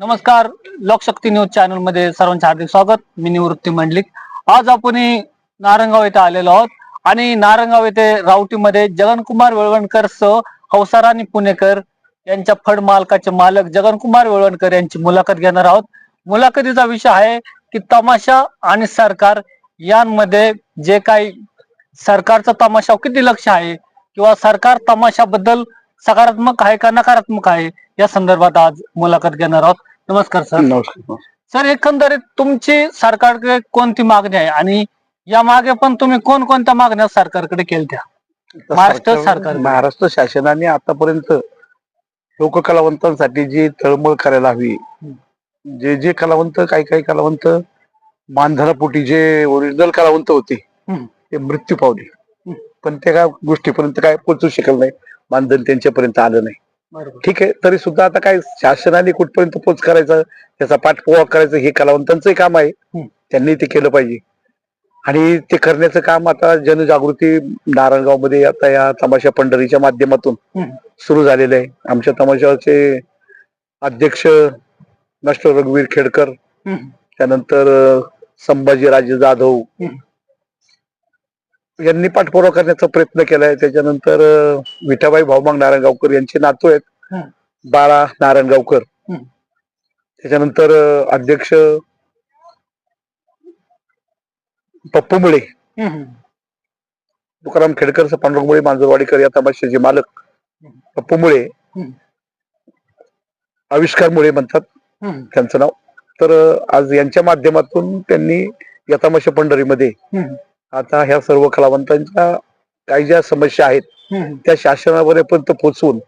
नमस्कार लोकशक्ती न्यूज चॅनलमध्ये सर्वांचे हार्दिक स्वागत. मी निवृत्ती मंडलिक. आज आपण नारंगाव येथे आलेलो आहोत आणि नारंगाव येथे रावटीमध्ये जगनकुमार वेळवणकर सह हौसाराणी पुणेकर यांच्या फड मालकाचे मालक जगनकुमार वेळवणकर यांची मुलाखत घेणार आहोत. मुलाखतीचा विषय आहे की तमाशा आणि सरकार यांमध्ये जे काही सरकारचा तमाशा किती लक्ष आहे? किंवा सरकार तमाशाबद्दल सकारात्मक आहे का नकारात्मक आहे? या संदर्भात आज मुलाखत घेणार आहोत. नमस्कार सर. नमस्कार. सर एकंदरीत तुमची सरकारकडे कोणती मागणी आहे? आणि या मागे पण तुम्ही कोणकोणत्या मागण्या सरकारकडे केल्या महाराष्ट्र सरकार. महाराष्ट्र शासनाने आतापर्यंत लोककलावंतांसाठी जी तळमळ करायला हवी जे जे कलावंत काही काही कलावंत मानधनापोटी जे ओरिजिनल कलावंत होते. ते मृत्यू पावले. पण त्या काय गोष्टीपर्यंत काय पोहोचू शकल नाही. मानधन त्यांच्यापर्यंत आलं नाही ठीक आहे तरी सुद्धा आता काय शासनाने कुठपर्यंत पोच करायचा त्याचा पाठपुरावा करायचं हे कलावंतांचंही काम आहे. त्यांनी ते केलं पाहिजे आणि ते करण्याचं काम आता जनजागृती नारायणगावमध्ये आता या तमाशा पंढरीच्या माध्यमातून. सुरू झालेलं आहे आमच्या तमाशाचे अध्यक्ष मास्टर रघुवीर खेडकर. त्यानंतर अं, संभाजीराजे जाधव. यांनी पाठपुरावा करण्याचा प्रयत्न केलाय त्याच्यानंतर विठाबाई भाऊमांग नारायणगावकर यांचे नातू आहेत. बाळा नारायणगावकर. त्याच्यानंतर अध्यक्ष पप्पू मुळे. तुकाराम खेडकर पांडुरंग मुळे मांजरवाडीकर या तमाशाचे मालक. पप्पू मुळे. आविष्कार मुळे म्हणतात. त्यांचं नाव तर आज यांच्या माध्यमातून त्यांनी या तमाशा पंढरीमध्ये. आता ह्या सर्व कलावंतांच्या काही ज्या समस्या आहेत. त्या शासनापर्यंत पोहोचवून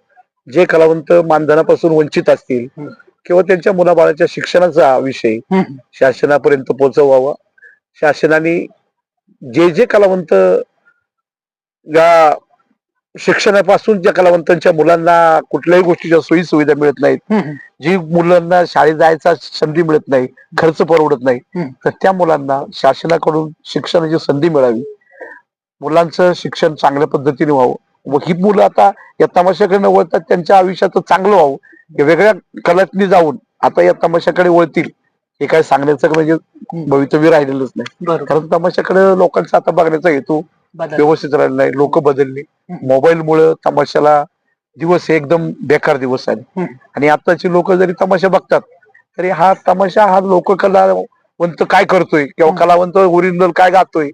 जे कलावंत मानधनापासून वंचित असतील. किंवा त्यांच्या मुलाबाळाच्या शिक्षणाचा विषय. शासनापर्यंत पोहोचवावा शासनाने जे जे कलावंत या शिक्षणापासून ज्या कलावंतांच्या मुलांना कुठल्याही गोष्टीच्या सोयी सुविधा मिळत नाहीत. जी मुलांना शाळेत जायचा संधी मिळत नाही खर्च परवडत नाही. तर त्या मुलांना शासनाकडून शिक्षणाची संधी मिळावी. मुलांचं शिक्षण चांगल्या पद्धतीने व्हावं. व ही मुलं आता या तमाशाकडे न वळता त्यांच्या आयुष्यात चांगलं व्हावं. हे वेगळ्या कलातनी जाऊन आता या तमाशाकडे वळतील हे काय सांगण्याचं म्हणजे भवितव्य राहिलेलंच नाही. कारण तमाशाकडे लोकांचा आता बघण्याचा हेतू. व्यवस्थित राहिला नाही लोक बदलली. मोबाईल मुळे तमाशाला दिवस एकदम बेकार दिवस आले. हम्म. आणि आताची लोक जरी तमाशा बघतात तरी हा तमाशा हा लोककलावंत काय करतोय? किंवा. कलावंत ओरिजिनल काय गातोय?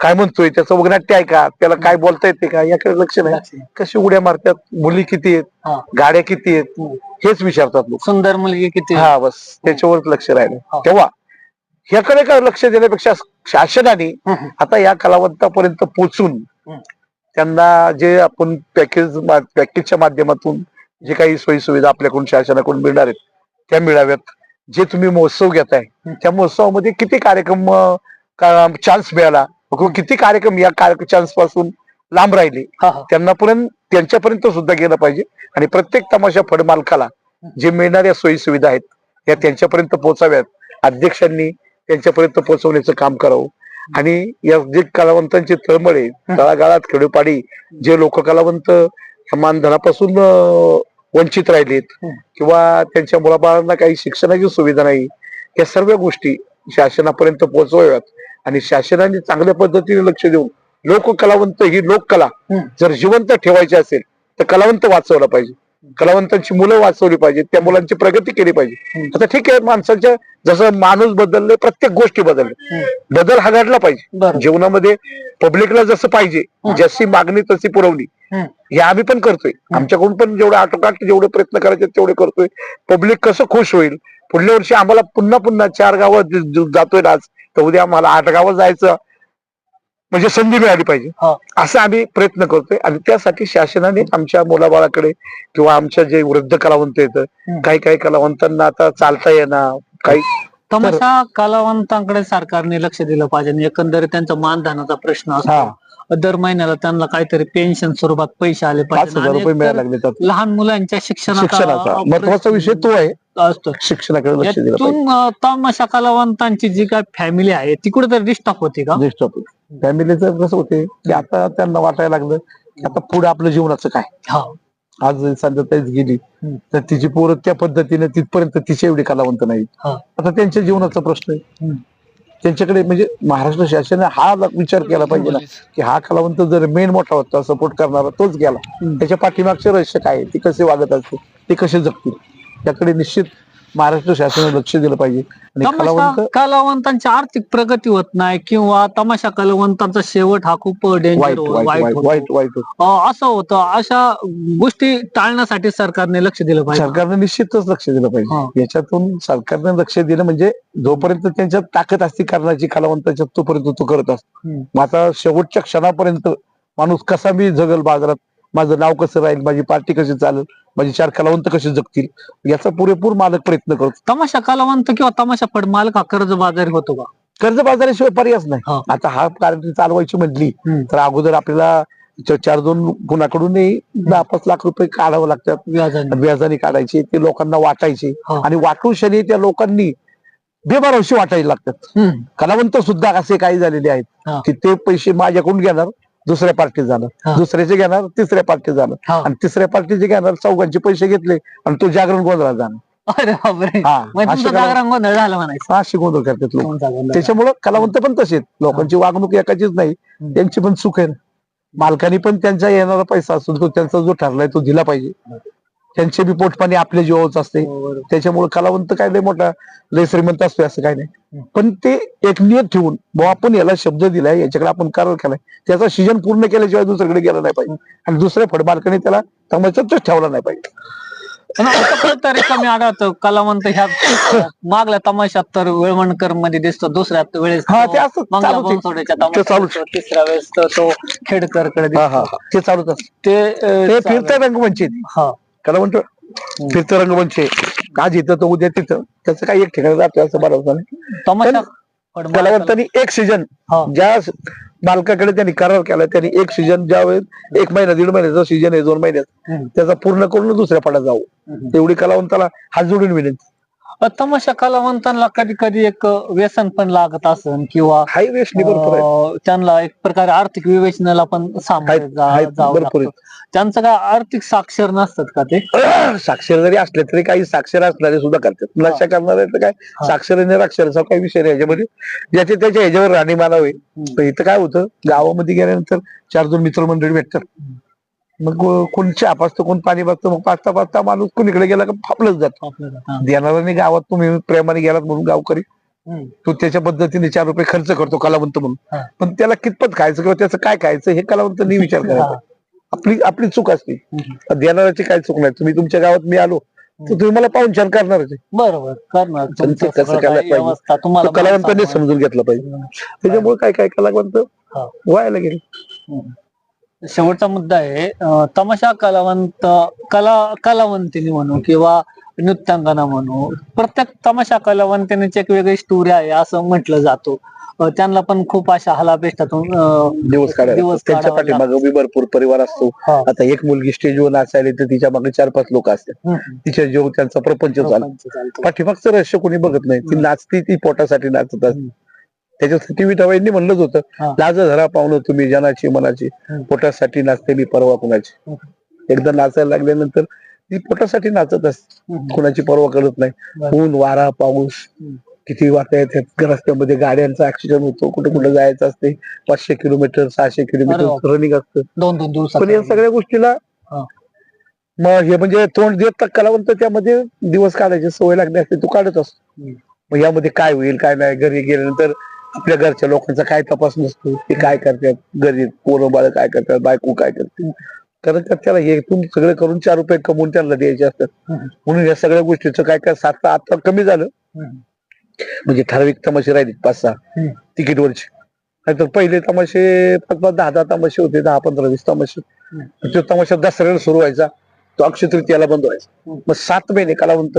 काय म्हणतोय? त्याचं वगनाट्य आहे का त्याला काय बोलता येते का याकडे लक्ष नाही. आहे. कशी उड्या मारतात? मुली किती आहेत. गाड्या किती आहेत. हेच विचारतात लोक. सुंदर मुलगी किती हा बस. त्याच्यावरच लक्ष राहिलं. तेव्हा ह्याकडे काय लक्ष देण्यापेक्षा शासनाने. आता या कलावंतापर्यंत पोहोचून हम्म. त्यांना जे आपण पॅकेज पॅकेजच्या माध्यमातून जे काही सोयी सुविधा आपल्याकडून शासनाकडून मिळणार आहेत त्या मिळाव्यात जे तुम्ही महोत्सव घेताय. त्या महोत्सवामध्ये किती कार्यक्रम चान्स मिळाला किती कार्यक्रम या चान्सपासून लांब राहिले. त्यांना पर्यंत त्यांच्यापर्यंत सुद्धा गेलं पाहिजे आणि प्रत्येक तमाशा फड मालकाला जे मिळणाऱ्या सोयी सुविधा आहेत त्या त्यांच्यापर्यंत पोहोचाव्यात अध्यक्षांनी त्यांच्यापर्यंत पोहोचवण्याचं काम करावं आणि या जे कलावंतांची तळमळ आहे तळागाळात खेडोपाडी जे लोककलावंत या मानधनापासून वंचित राहिलेत. किंवा त्यांच्या मुलाबाळांना काही शिक्षणाची सुविधा नाही या सर्व गोष्टी शासनापर्यंत पोहोचवाव्यात आणि शासनाने चांगल्या पद्धतीने लक्ष देऊन लोककलावंत ही लोककला. जर जिवंत ठेवायची असेल तर कलावंत वाचवला पाहिजे कलावंतांची मुलं वाचवली पाहिजे त्या मुलांची प्रगती केली पाहिजे. आता ठीक आहे माणसाच्या जसं माणूस बदलले प्रत्येक गोष्टी बदलल्या. हम्म. बदल हा घडला पाहिजे जीवनामध्ये पब्लिकला जसं पाहिजे. जशी मागणी तशी पुरवली. हम्म. हे आम्ही पण करतोय. आमच्याकडून पण जेवढे आटोकाट जेवढे प्रयत्न करायचे तेवढे करतोय. पब्लिक कसं खुश होईल? पुढल्या वर्षी आम्हाला पुन्हा पुन्हा चार गावं जातोय आज. तर उद्या आम्हाला आठ गावं जायचं. म्हणजे संधी मिळाली पाहिजे. हा. असं आम्ही प्रयत्न करतोय. आणि त्यासाठी शासनाने आमच्या मुलाबाळाकडे किंवा आमच्या जे वृद्ध कलावंत येत हम्म. काही काही कलावंतांना आता चालता येणार काही तमाशा कलावंतांकडे सरकारने लक्ष दिलं पाहिजे. आणि एकंदरीत त्यांचा मानधनाचा प्रश्न असतो. दर महिन्याला त्यांना काहीतरी पेन्शन स्वरूपात पैसे आले पाच पाहिजे हजार रुपये मिळायला लागले त्यात लहान मुलांच्या शिक्षणाचा शिक्षणाचा. महत्त्वाचा विषय तो आहे. असतो. शिक्षणाकडे लक्ष दिलं पाहिजे. यातून अं, तमाशा कलावंतांची जी काय फॅमिली आहे ती कुठेतरी डिस्टर्ब होती का? ज्येष्ठ फॅमिलीचं कसं होते की आता त्यांना वाटायला लागलं की आता पुढे आपलं जीवनाचं काय? हा. आज संध्याताईच गेली हम्म. तर तिची पोरं त्या पद्धतीने तिथपर्यंत तिचे एवढे कलावंत नाही हा. आता त्यांच्या जीवनाचा प्रश्न आहे. हम्म. त्यांच्याकडे म्हणजे महाराष्ट्र शासनाने हा विचार केला पाहिजे ना की हा कलावंत जर मेन मोठा होता सपोर्ट करणारा तोच गेला. त्याच्या पाठीमागचे रहस्य काय? ते कसे वागत असते ते कसे जगतील त्याकडे निश्चित महाराष्ट्र शासनाने लक्ष दिलं पाहिजे आणि तमाशा कलावंत कलावंतांची आर्थिक प्रगती होत नाही किंवा तमाशा कलावंतांचा शेवट हा खूप डेंजर वाईट वाईट वाईट वाईट होतं. असं होतं अशा गोष्टी टाळण्यासाठी सरकारने लक्ष दिलं पाहिजे सरकारने निश्चितच लक्ष दिलं हा. पाहिजे याच्यातून सरकारने लक्ष दिलं म्हणजे जोपर्यंत त्यांच्यात ताकद असते करण्याची कलावंताच्या तोपर्यंत तो करत असतो हम्म. मग आता शेवटच्या क्षणापर्यंत माणूस कसा मी जगल बाजारात माझं नाव कसं राहील माझी पार्टी कशी चालेल माझी चार कलावंत कसे जगतील याचा पुरेपूर मालक प्रयत्न करतो तमाशा कलावंत किंवा तमाशा फड मालक हा कर्ज बाजारी होतो का कर्ज बाजाराशिवाय पर्यायच नाही. आता हा पार्टी चालवायची म्हटली. तर अगोदर आपल्याला चार दोन कुणाकडूनही दहा पाच लाख रुपये काढावं लागतात व्याजाने व्याजाने काढायचे ते लोकांना वाटायचे. आणि वाटून शनी त्या लोकांनी बेबारवशी वाटायला लागतात. कलावंत सुद्धा असे काही झालेले आहेत. की ते पैसे माझ्याकडून घेणार दुसऱ्या पार्टीत जाणार. दुसऱ्याचे घेणार तिसऱ्या पार्टीत जाणार. आणि तिसऱ्या पार्टीचे घेणार चौघांचे पैसे घेतले आणि तो जागरण गोंधळात जाणार म्हणजे जागरण गोंधळ करतात लोक. त्याच्यामुळं कलावंत पण तसेच लोकांची वागणूक एकाचीच नाही. त्यांची पण चूक आहे. मालकाने पण त्यांचा येणारा पैसा असतो तो त्यांचा जो ठरलाय तो दिला पाहिजे. त्यांचे बी पोटपाणी आपल्या जीवावरच असते बरोबर. त्याच्यामुळे कलावंत काय लय मोठा लय श्रीमंत असतो असं काय नाही. पण ते एक नियत ठेवून बुवा आपण याला शब्द दिलाय याच्याकडे आपण करार केलाय त्याचा सीजन पूर्ण केल्याशिवाय दुसरीकडे गेला नाही पाहिजे आणि दुसऱ्या फडमालकाने त्याला तमाशाच ठेवला नाही पाहिजे कमी आढळतं कलावंत ह्या मागल्या तमाशात तर वेळवणकरमध्ये दिसतो दुसऱ्या वेळेस हा. तिसऱ्या वेळेस तो खेडकरकडे हा हा दिसतो. हा. ते चालूच असतं. ते अं, ते चालू- हा कलावंत फिरतं रंगमंच आहे. आज इथं तर उद्या तिथं त्याचं काही एक ठिकाणी जातं असं बरोबर नाही कलावंतांनी एक सीजन. ज्या मालकाकडे त्यांनी करार केला त्यांनी एक सीजन ज्या वेळेस एक महिना दीड महिन्याचा सीजन आहे दोन महिन्यात. त्याचा पूर्ण करून दुसऱ्या फडात जाऊ. तेवढी कलावंताला हात जोडून विनंती तमाशा कलावंतांना कधी कधी एक व्यसन पण लागत असन किंवा हाय वेस्ट भरपूर आहे अं, त्यांना एक प्रकारे आर्थिक विवेचनाला पण सामोरे आहेत- जा- आहेत, जावं भरपूर लागतं. त्यांचं काय आर्थिक साक्षर नसतात का ते? साक्षर जरी असले तरी काही साक्षर असणारे सुद्धा करतात. नशा करणारे तर काय? हा. साक्षर आणि निराक्षरचा काही विषय नाही. याच्यामध्ये ज्याचे त्याच्या ह्याच्यावर राहणीमान होईल पण इथं काय होतं? गावामध्ये गेल्यानंतर चार दोन मित्रमंडळी भेटतात. मग कोण चहा पाचतं कोण पाणी पाचतं मग पाचता पाचता माणूस कोणीकडे गेला का फापलंच जात आपल्याला हा. देणाऱ्याने गावात तुम्ही प्रेमाने गेलात म्हणून गावकरी. तो त्याच्या पद्धतीने चार रुपये खर्च करतो कलावंत म्हणून. पण त्याला कितपत खायचं किंवा त्याचं काय खायचं हे कलावंतांनी विचार करायचा. आपली आपली चूक असते. देणाऱ्याची काय चूक नाही तुम्ही तुमच्या गावात मी आलो तर तुम्ही मला पाहून छान. बरोबर करणार कलावंतांनी माणसं- समजून घेतलं पाहिजे त्याच्यामुळे काय काय कलावंत. व्हायला गेले. शेवटचा मुद्दा आहे तमाशा कलावंत कला कलावंतिनी म्हणू किंवा नृत्यांगना म्हणू प्रत्येक तमाशा कलावंतिनीची एक वेगळी स्टोरी आहे असं म्हटलं जातो. त्यांना पण खूप अशा हलापेष्टातून दिवस काढायला त्यांच्या पाठीमागे भरपूर परिवार असतो. हा. आता एक मुलगी स्टेजवर नाचायला तर तिच्यामागे चार पाच लोक असतात. तिच्या जीव त्यांचा प्रपंच चालतं. पाठीमागचं रहस्य कोणी बघत नाही. ती. नाचती ती पोटासाठी नाचत असते. त्याच्यासाठी विठाबाईंनी म्हणलंच हा. होतं लाज धरा पाहुणं तुम्ही जनाची मनाची. पोटासाठी नाचतेली परवा कुणाची एकदा नाचायला लागल्यानंतर ती पोटासाठी नाचत असते. कुणाची पर्वा करत नाही. ऊन वारा पाऊस. किती वाटा येतात रस्त्यामध्ये गाड्यांचा ऍक्सिडेंट होतो कुठे कुठे जायचं असते पाचशे किलोमीटर सहाशे किलोमीटर. रनिंग असतं दोन दोन दिवसात पण या सगळ्या गोष्टीला हा. मग हे म्हणजे तोंड देत तर कलावंत त्यामध्ये दिवस काढायची सवय लागली असते तू काढत असतो. मग यामध्ये काय होईल काय नाही घरी गेल्यानंतर आपल्या घरच्या लोकांचा काय तपास नसतो ते काय करतात घरी पोरं बाळ काय करतात बायको काय करते कारण का त्याला हे सगळं करून चार रुपये कमवून त्यांना द्यायचे असतात. म्हणून या सगळ्या गोष्टीचं काय काय सात आता कमी झालं. म्हणजे ठराविक तमाशे राहिले पाच सहा हम्म. तिकीटवरचे नाहीतर पहिले तमाशे पाच पाच दहा दहा तमाशे होते दहा पंधरा वीस तमाशे. तो तमाशा दसऱ्याला सुरू व्हायचा तो अक्षय तृतीयाला बंद व्हायचा. मग सात महिने कलावंत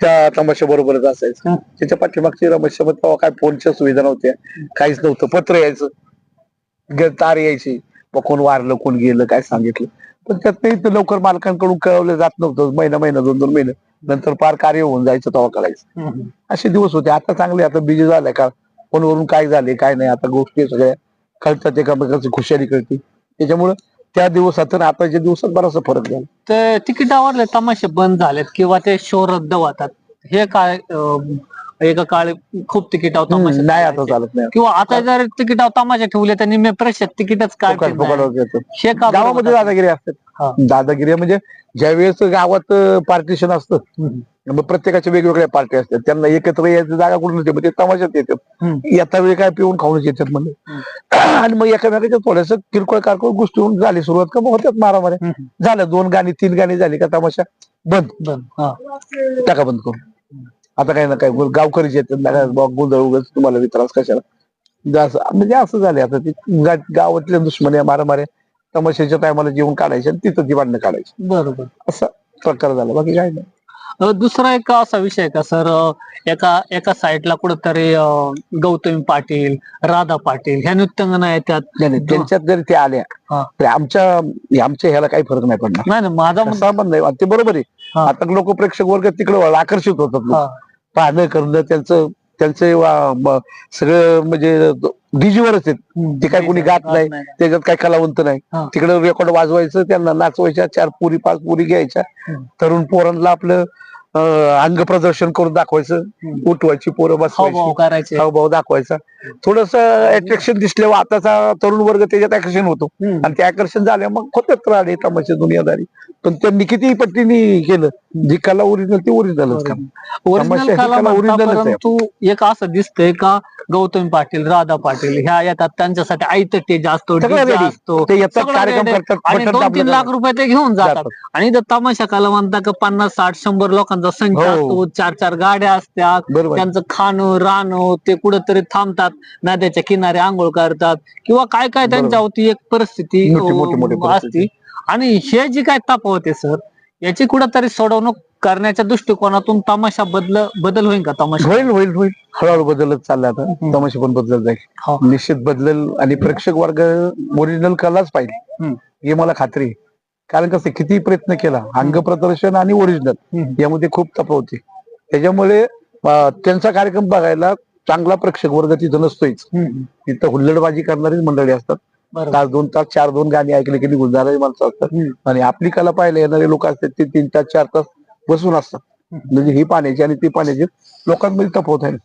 त्या तमाशा बरोबरच असायचं. त्याच्या पाठीमागची रमश्या तेव्हा काय फोनच्या सुविधा नव्हत्या. काहीच नव्हतं. पत्र यायचं. तार यायची. मग कोण वारलं कोण गेलं काय सांगितलं. पण त्यात तर लवकर मालकांकडून कळवलं जात नव्हतं. महिना महिना दोन दोन महिने. नंतर पार कार्य होऊन जायचं तेव्हा कळायचं हम्म. असे दिवस होते. आता चांगले आता बिजी झाले का फोनवरून काय झाले काय नाही. आता गोष्टी सगळ्या कळतात एकामेकाची खुशाली कळते. त्याच्यामुळं त्या दिवसात आणि आताच्या दिवसात बराचसा फरक झाला. ते तिकिटावरले तमाशे बंद झालेत किंवा ते शो रद्द होतात. हे काय अं, एका काळी खूप तमाशे नाही आता. चालत नाही किंवा आता जर तिकिटावर तमाशे ठेवले तर निम्मे प्रेक्षक तिकीटच काय फुकट- फुकटवर देतो. हे का बरं गावामध्ये होतं? दादागिरी असतात. दादागिरी म्हणजे ज्या वेळेस गावात पार्टिशन असतं हम्म. मग प्रत्येकाच्या वेगवेगळ्या पार्टी असतात त्यांना एकत्र यायची जागा कुठून येते मग ते तमाशात येतात हम्म. येता वेळी काय पिऊन खाऊनच येतात म्हणजे आणि मग एकामेकाच्या थोडस किरकोळ कारकोळ गोष्टी होऊन झाली सुरुवात का मग होत्यात मारामाऱ्या हम्म. झालं दोन गाणी तीन गाणी झाली का तमाशा बंद बंद हा. टाका बंद करून आता काय ना काय गावकरीच येतात बुवा गोंधळ उगाच तुम्हाला वित्रास कशाला? म्हणजे असं म्हणजे असं झाले आता ती गावातल्या दुश्मनी मारामाऱ्या तमाशाच्या टायमाला जेवण काढायचे आणि तिथं ती भांडणं काढायची. बरोबर. असा प्रकार झाला बाकी काय नाही. दुसरा एक असा विषय आहे का सर? एका एका साईडला कुठंतरी गौतमी पाटील राधा पाटील ह्या नृत्यांगना येतात त्यांच्यात जरी ते आल्या. तर आमच्या आमच्या ह्याला काही फरक नाही पडणार. नाही माझा मुद्दा- संबंध नाही आणि ते बरोबर आहे. आता लोक प्रेक्षक वर्ग तिकडे आकर्षित होतात. पाहणं करणं त्यांचं त्यांचे सगळं म्हणजे डीजीवरच आहेत. ते काय कोणी गात नाही त्याच्यात काय कलावंत नाही. तिकडे रेकॉर्ड वाजवायचं त्यांना नाचवायच्या चार पुरी पाच पुरी घ्यायच्या. तरुण पोरांना आपलं अंग प्रदर्शन करून दाखवायचं. उठवायची पोरं बसवायची. हावभाव दाखवायचा. थोडस अट्रॅक्शन दिसल्यावर आताचा तरुण वर्ग त्याच्यात आकर्षण होतो. आणि ते आकर्षण झाल्या मग होतेच राहिले तमाशे दुनियादारी. पण त्यांनी किती पट्टीने केलं जी कला ओरिजिनल ती ओरिजिनलच काम. ओरिजिनल एक असं दिसतंय का गौतमी पाटील राधा पाटील ह्या येतात त्यांच्यासाठी आयत सगळं ready. असतो ते येतात सगळं कार्यक्रम ready. करतात आणि बटन दोन दाबलं तीन लाख जातं. रुपये ते घेऊन जातात जातात. आणि इथं तमाशा काला म्हणता का पन्नास साठ शंभर लोकांचा संच हो. असतो चार चार गाड्या असतात बरोबर त्यांचं खाणं राहणं ते कुठंतरी थांबतात नद्याच्या किनारे आंघोळ करतात किंवा काय काय त्यांच्यावरती एक परिस्थिती मोठी- मोठी- मोठी अं, परिस्थिती. असती आणि हे जी काय ताप होते सर याची कुठंतरी सोडवणूक करण्याच्या दृष्टिकोनातून तमाशा बदल बदल होईल का तमाशा? होईल होईल होईल. हळूहळू बदलत चाललं आता. तमाशे पण बदलत हो. जाईल निश्चित बदलेल आणि प्रेक्षक वर्ग ओरिजिनल कलाच पाहिजे. हम्म. हे मला खात्री आहे. कारण कसं किती प्रयत्न केला अंग प्रदर्शन आणि ओरिजिनल हम्म. यामध्ये खूप तप होती त्याच्यामुळे अं, त्यांचा कार्यक्रम बघायला चांगला प्रेक्षक वर्ग तिथं नसतोच हम्म. तिथं हुल्लडबाजी करणारीच मंडळी असतात. बरोबर. तास दोन तास चार दोन गाणी ऐकले की निघून जाणारी माणसं असतात. हम्म. आणि आपली कला पाहायला येणारे लोक असतात ते तीन तास चार तास बसून असतात. म्हणजे ही पाण्याची आणि ती पाण्याची लोकांमध्ये तप होत आहे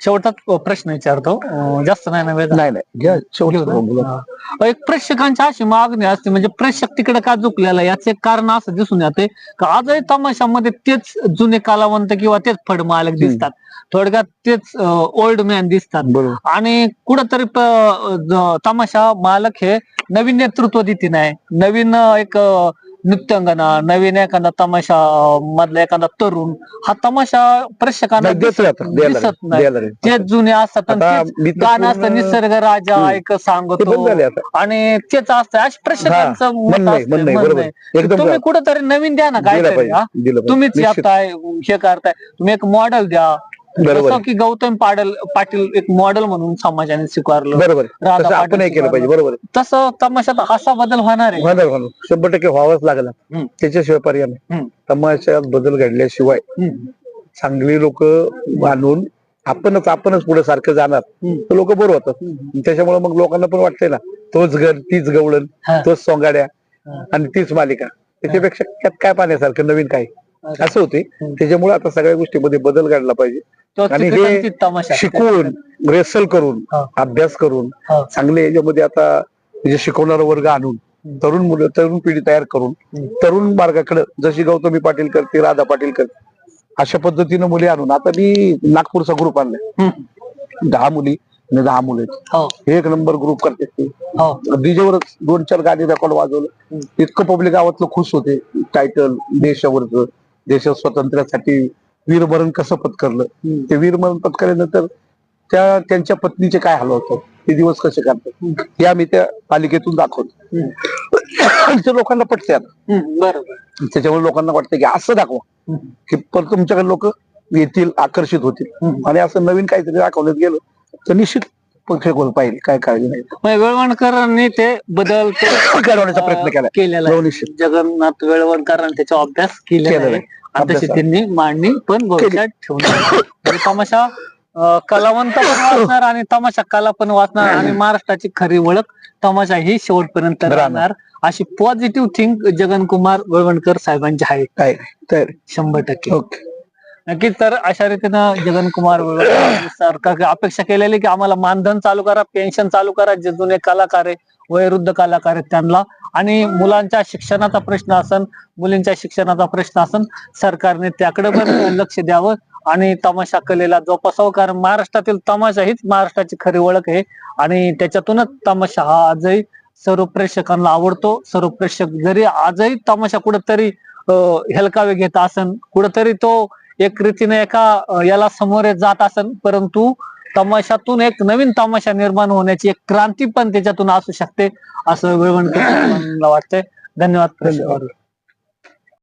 शेवटात प्रश्न विचारतो. जास्त नाही ना वेळ नाही नाही. शेवटी. एक प्रेक्षकांची अशी मागणी असते म्हणजे प्रेक्षक तिकडे का झुकलेला याचे एक कारण असं दिसून येते का आजही तमाशामध्ये तेच जुने कलावंत किंवा तेच फड मालक दिसतात. थोडक्यात तेच ओल्ड मॅन दिसतात. बरोबर. आणि कुठंतरी तमाशा मालक हे नवीन नेतृत्व देते नाही. नवीन एक नृत्यांगना नवीन एखादा तमाशा मधला एखादा तरुण हा तमाशा प्रेक्षकांना दिसत नाही. तेच जुने असतात आणि तेच गाणं असतं निसर्ग राजा ते बंद सांगतो. आणि तेच असतं अशा प्रेक्षकांचं मत असतं, तुम्ही कुठंतरी नवीन द्या ना काय. तुम्हीच हे करताय. तुम्ही एक मॉडेल द्या. बरोबर जसं की गौतम पाटील पाटील एक मॉडेल म्हणून समाजाने स्वीकारलं बरोबर आहे. राधा तसं पाटील आपणही केलं पाहिजे बरोबर. तसं तमाशात असा बदल होणार आहे होणार शंभर टक्के व्हावंच लागला हम्म. त्याच्याशिवाय पर्याय नाही हम्म. तमाशात बदल घडल्याशिवाय हम्म. चांगली लोक आणून आपणच आपणच पुढे सारखं जाणार हम्म. तर लोक बरोबर होतात त्याच्यामुळे मग लोकांना पण वाटतंय ना तोच घर तीच गवळण हा. तोच सोंगाड्या हा. आणि तीच मालिका त्याच्यापेक्षा त्यात काय पाहण्यासारखं नवीन काय. असं होते. त्याच्यामुळे आता सगळ्या गोष्टीमध्ये बदल घडला पाहिजे आणि हे शिकून रेसल करून हा. अभ्यास करून हा. चांगले याच्यामध्ये आता म्हणजे शिकवणारा वर्ग आणून. तरुण मुलं तरुण पिढी तयार करून. तरुण मार्गाकडे जशी गौतमी पाटील करते राधा पाटील करते अशा पद्धतीनं मुली आणून आता मी नागपूरचा ग्रुप आणलाय. दहा मुली आणि दहा मुले. हो एक नंबर ग्रुप करते ते हो डीजेवरच दोन चार गाणी रेकॉर्ड वाजवलं इतकं पब्लिक गावातलं खुश होते टायटल देशावरचं देश स्वातंत्र्यासाठी वीरमरण कसं पत्करलं. ते वीरमरण पत्करल्यानंतर त्या त्यांच्या पत्नीचे काय हाल होतात ते दिवस कसे काढतात? हे आम्ही त्या पालिकेतून दाखवतो. ते लोकांना पटते आता. बरोबर त्याच्यामुळे लोकांना वाटतं की असं दाखवा. की परत तुमच्याकडे लोक येतील आकर्षित होतील. आणि असं नवीन काहीतरी दाखवण्यात गेलं तर निश्चित प्रेक्षक पाहिजे. काय काळजी नाही. वेळवणकरांनी ते बदल ते करवण्याचा प्रयत्न केला. केलेला हो, जगन्नाथ वेळवणकरांनी त्याचा अभ्यास केलेला आहे. त्यांनी मांडणी पण भविष्यात ठेवणार तमाशा कलावंत पण वाचणार आणि तमाशा कला पण वाचणार आणि महाराष्ट्राची खरी ओळख तमाशा ही शेवटपर्यंत राहणार. अशी पॉझिटिव्ह थिंक जगनकुमार वळवणकर साहेबांची आहे. तर शंभर टक्के. ओके. नक्कीच तर अशा रीतीनं जगनकुमार वळवणकर सरकार अपेक्षा केलेली की आम्हाला मानधन चालू करा पेन्शन चालू करा जे जुने कलाकार आहे वयोवृद्ध कलाकार आहेत त्यांना आणि मुलांच्या शिक्षणाचा प्रश्न असन मुलींच्या शिक्षणाचा प्रश्न असन सरकारने त्याकडे पण लक्ष द्यावं. आणि तमाशा कलेला जोपासावं कारण महाराष्ट्रातील तमाशा हीच महाराष्ट्राची खरी ओळख आहे. आणि त्याच्यातूनच तमाशा हा आजही सर्व प्रेक्षकांना आवडतो. सर्व प्रेक्षक जरी आजही तमाशा कुठेतरी हेलकावे घेत असन कुठेतरी तो एक रीतीने एका याला समोर जात असन परंतु तमाशातून एक नवीन तमाशा निर्माण होण्याची एक क्रांती पण त्याच्यातून असू शकते असं वेळवणकर मला वाटतंय. धन्यवाद. धन्यवाद.